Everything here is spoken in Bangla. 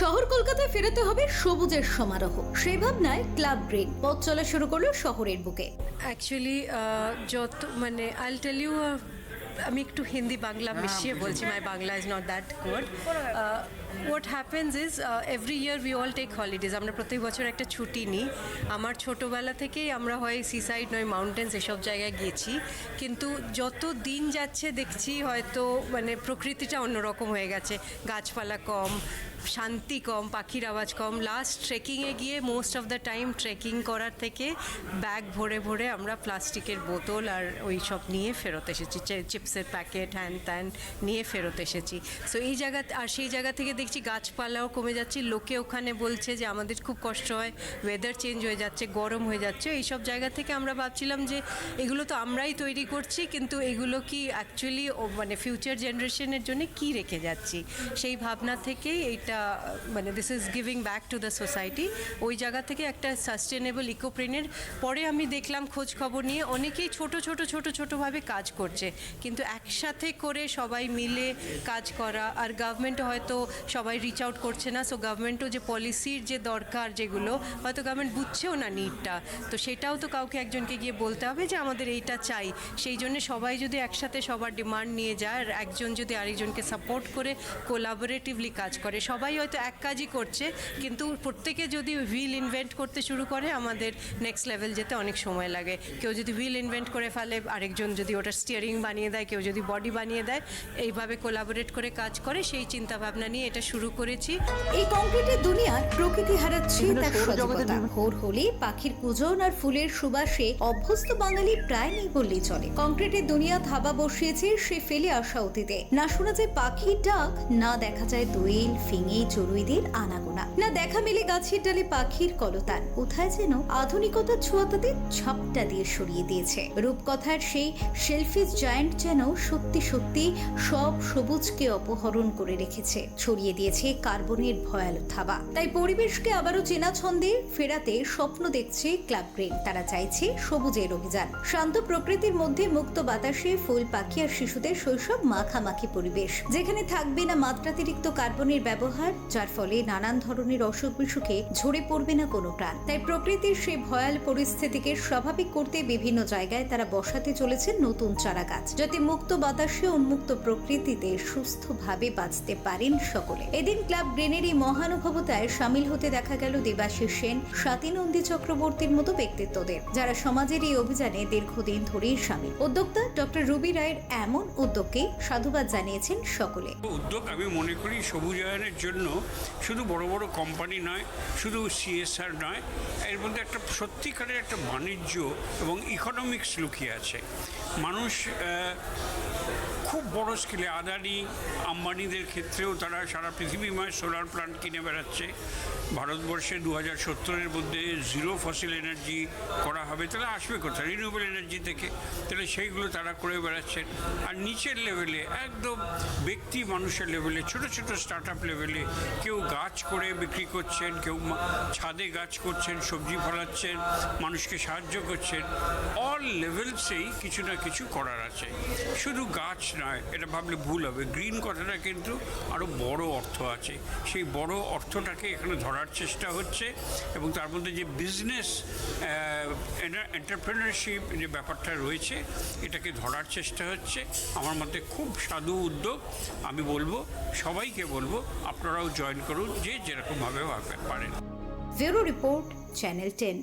শহর কলকাতায় ফেরাতে হবে সবুজের সমারোহ। সেই ভাবনায় ক্লাব গ্রিন পথ চলা শুরু করল শহরের বুকে। অ্যাকচুয়ালি যত মানে আইল টেল ইউ আমি একটু হিন্দি বাংলা মিশিয়ে বলছি my Bangla is not that good what happens is every year we all take holidays আমরা প্রত্যেক বছর একটা ছুটি নিই। আমার ছোটোবেলা থেকেই আমরা হয় সিসাইড নয় মাউন্টেন্স এসব জায়গায় গেছি কিন্তু যত দিন যাচ্ছে দেখছি হয়তো মানে প্রকৃতিটা অন্যরকম হয়ে গেছে। গাছপালা কম শান্তি কম, পাখির আওয়াজ কম। লাস্ট ট্রেকিংয়ে গিয়ে most of the time trekking করার থেকে ব্যাগ ভরে ভরে আমরা প্লাস্টিকের বোতল আর ওই সব নিয়ে ফেরত এসেছি। চিপসের প্যাকেট হ্যান ত্যান নিয়ে ফেরত এসেছি। সো এই জায়গা আর সেই জায়গা থেকে দেখছি গাছপালাও কমে যাচ্ছে। লোকে ওখানে বলছে যে আমাদের খুব কষ্ট হয় ওয়েদার চেঞ্জ হয়ে যাচ্ছে, গরম হয়ে যাচ্ছে। এইসব জায়গা থেকে আমরা ভাবছিলাম যে এগুলো তো আমরাই তৈরি করছি, কিন্তু এগুলো কি অ্যাকচুয়ালি মানে ফিউচার জেনারেশনের জন্য কি রেখে যাচ্ছি? সেই ভাবনা থেকেই এইটা মানে this is giving back to the society ওই জায়গা থেকে একটা সাস্টেনেবল ইকোপ্রেনের পরে আমি দেখলাম খোঁজ খবর নিয়ে অনেকেই ছোট ছোট ছোট, ছোটোভাবে কাজ করছে। কিন্তু একসাথে করে সবাই মিলে কাজ করা, আর গভর্নমেন্ট হয়তো সবাই রিচ আউট করছে না সো গভর্নমেন্টও যে পলিসির যে দরকার যেগুলো, হয়তো গভর্নমেন্ট বুঝছেও না নিডটা তো সেটাও তো কাউকে একজনকে গিয়ে বলতে হবে যে আমাদের এইটা চাই। সেই জন্য সবাই যদি একসাথে সবার ডিমান্ড নিয়ে যায়, আর একজন যদি আরেকজনকে সাপোর্ট করে কোলাবোরেটিভলি কাজ করে সবাই হয়তো এক কাজই করছে কিন্তু প্রত্যেকে যদি হুইল ইনভেন্ট করতে শুরু করে আমাদের নেক্সট লেভেল যেতে অনেক সময় লাগে। কেউ যদি হুইল ইনভেন্ট করে ফেলে আরেকজন যদি ওটা স্টিয়ারিং বানিয়ে দেয় কেউ যদি বডি বানিয়ে দেয় এইভাবে কোলাবোরেট করে কাজ করে সেই চিন্তা ভাবনা নিয়ে এটা শুরু করেছি। এই কংক্রিটের দুনিয়ার প্রকৃতি হারাচ্ছে তার সজীবতা। ভোর হলে পাখির কুজন আর ফুলের সুবাসে অভ্যস্ত বাঙালি প্রায় নেই বললেই চলে। কংক্রিটের দুনিয়া থাবা বসিয়েছে সে ফেলে আসা অতীতে। না শোনা যায় পাখির ডাক না দেখা যায় দোয়েল ফিঙে চড়ুইদের আনাগোনা। না দেখা মেলে গাছের ডালে পাখির কলতান। কোথায় যেন আধুনিকতার ছোঁয়া তাদের ঝাপটা দিয়ে সরিয়ে দিয়েছে। রূপকথার সেই শেলফিস জায়ান্ট যেন সত্যি সত্যি সব সবুজকে অপহরণ করে রেখেছে। ছড়িয়ে দিয়েছে কার্বনের ভয়াল থাবা। তাই পরিবেশকে আবারও চেনা ছন্দে ফেরাতে স্বপ্ন দেখছে ক্লাব গ্রিন। তারা চাইছে সবুজের অভিযান। শান্ত প্রকৃতির মধ্যে মুক্ত বাতাসে ফুল, পাখি আর শিশুদের শৈশব মাখামাখি পরিবেশ। যেখানে থাকবে না মাত্রাতিরিক্ত কার্বনের ব্যবহার যার ফলে নানান ধরনের অসুখ বিসুখে ঝরে পড়বে না কোনো প্রাণ। তাই প্রকৃতির সেই ভয়াল পরিস্থিতিকে স্বাভাবিক করতে বিভিন্ন জায়গায় তারা বসাতে চলেছে নতুন চারা গাছ যাতে মুক্ত বাতাসে উন্মুক্ত প্রকৃতিতে সুস্থভাবে বাঁচতে পারেন সকলে। এদিন ক্লাব গ্রেনের এই মহানুভবতায় সামিল হতে দেখা গেল দেবাশিস সেন স্বাতী নন্দী চক্রবর্তীর মতো ব্যক্তিত্বদের, যারা সমাজের এই অভিযানে দীর্ঘদিন ধরেই সামিল। উদ্যোক্তা ডক্টর রুবি রায়ের এমন উদ্যোগকে সাধুবাদ জানিয়েছেন সকলে। উদ্যোগ আমি মনে করি সবুজায়নের জন্য শুধু বড় বড় কোম্পানি নয়, শুধু সিএসআর নয়, এর মধ্যে একটা সত্যিকারের একটা বাণিজ্য এবং ইকোনমিক্স লুকিয়ে আছে। মানুষ খুব বড় স্কেলে আদানি আম্বানিদের ক্ষেত্রেও তারা সারা পৃথিবীময় সোলার প্ল্যান্ট কিনে বেড়াচ্ছে। ভারতবর্ষে দু হাজার সত্তরের মধ্যে জিরো ফসিল এনার্জি করা হবে, তাহলে আসবে কোথায়? রিনিউয়েবল এনার্জি থেকে। তাহলে সেইগুলো তারা করে বেড়াচ্ছেন। আর নিচের লেভেলে একদম ব্যক্তি মানুষের লেভেলে ছোট ছোট স্টার্ট আপ লেভেলে কেউ গাছ করে বিক্রি করছেন, কেউ ছাদে গাছ করছেন, সবজি ফলাচ্ছেন, মানুষকে সাহায্য করছেন অল লেভেলসেই কিছু না কিছু করার আছে। শুধু গাছ নয় এটা ভাবলে ভুল হবে। গ্রিন কথাটা কিন্তু আরও বড় অর্থ আছে। সেই বড় অর্থটাকে এখানে ধরার চেষ্টা হচ্ছে এবং তার মধ্যে যে বিজনেস এন্টারপ্রেনারশিপ যে ব্যাপারটা রয়েছে, এটাকে ধরার চেষ্টা হচ্ছে। আমার মতে খুব সাধু উদ্যোগ। আমি বলব, সবাইকে বলব, আপনারাও জয়েন করুন, যে যেরকমভাবে পারেন। Bureau report, channel ten.